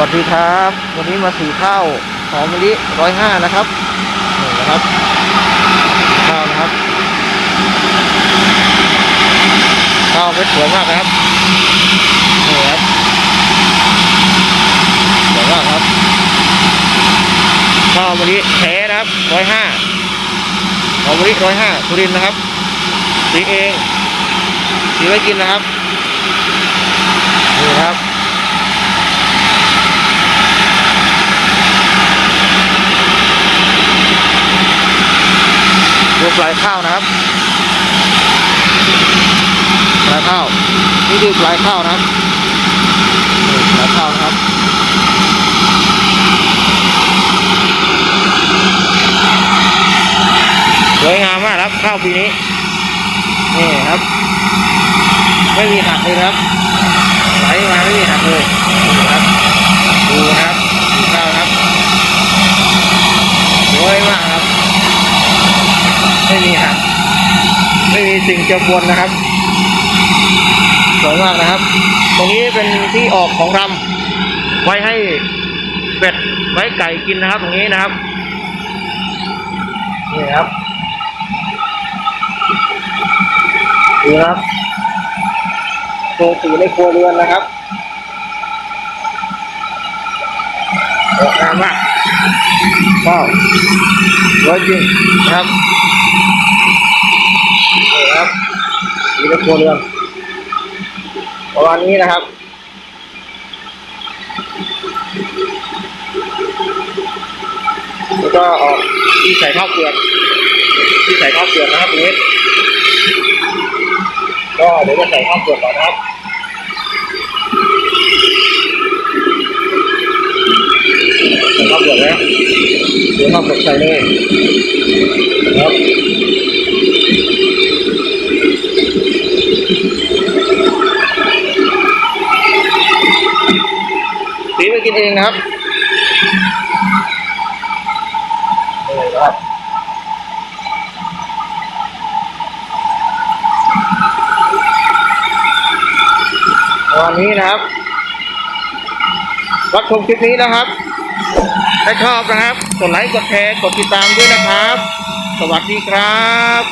วัสดีครับ วันนี้มาสีข้าวหอมมะลิร้อยห้านะครับนี่นะครับข้าวนะครับข้าวเม็ดสวยมากนะครับนี่ครับสวยมากครับข้าวมะลิแท้นะครับร้อยห้าหอมมะลิร้อยห้าทุรินนะครับสีเองสีไว้กินนะครับนี่ครับ ปลายข้าวนะครับปลายข้าวนี่คือปลายข้าวนะครับปลายข้าวนะครับสวยงามมากครับข้าวปีนี้นี่ครับ ไม่มีหักเลยครับไหลมาไม่มีหักเลยครับดูนะครับ สิ่งเจือปนนะครับสวยมากนะครับ ตรงนี้เป็นที่ออกของรำไว้ให้เป็ดไว้ไก่กินนะครับ ตรงนี้นะครับนี่ครับดูครับโชว์สีในครัวเรือนนะครับออกงามมากว้าวร้อยจริงนะครับ ครับสีในครัวเรือนประมาณนี้นะครับแล้วก็ออกที่ใส่ข้าวเปลือกที่ใส่ข้าวเปลือกนะครับตรงนี้ก็เดี๋ยวจะใส่ข้าวเปลือกก่อนนะครับใส่ข้าวเปลือกแล้วเดี๋ยวข้าวเปลือกใส่เลยครับ สีไปกิน เองนะครับนี่ครับวันนี้นะครับ รับชมคลิปนี้นะครับ ถ้าชอบนะครับ กดไลค์กดแชร์กดติดตามด้วยนะครับ สวัสดีครับ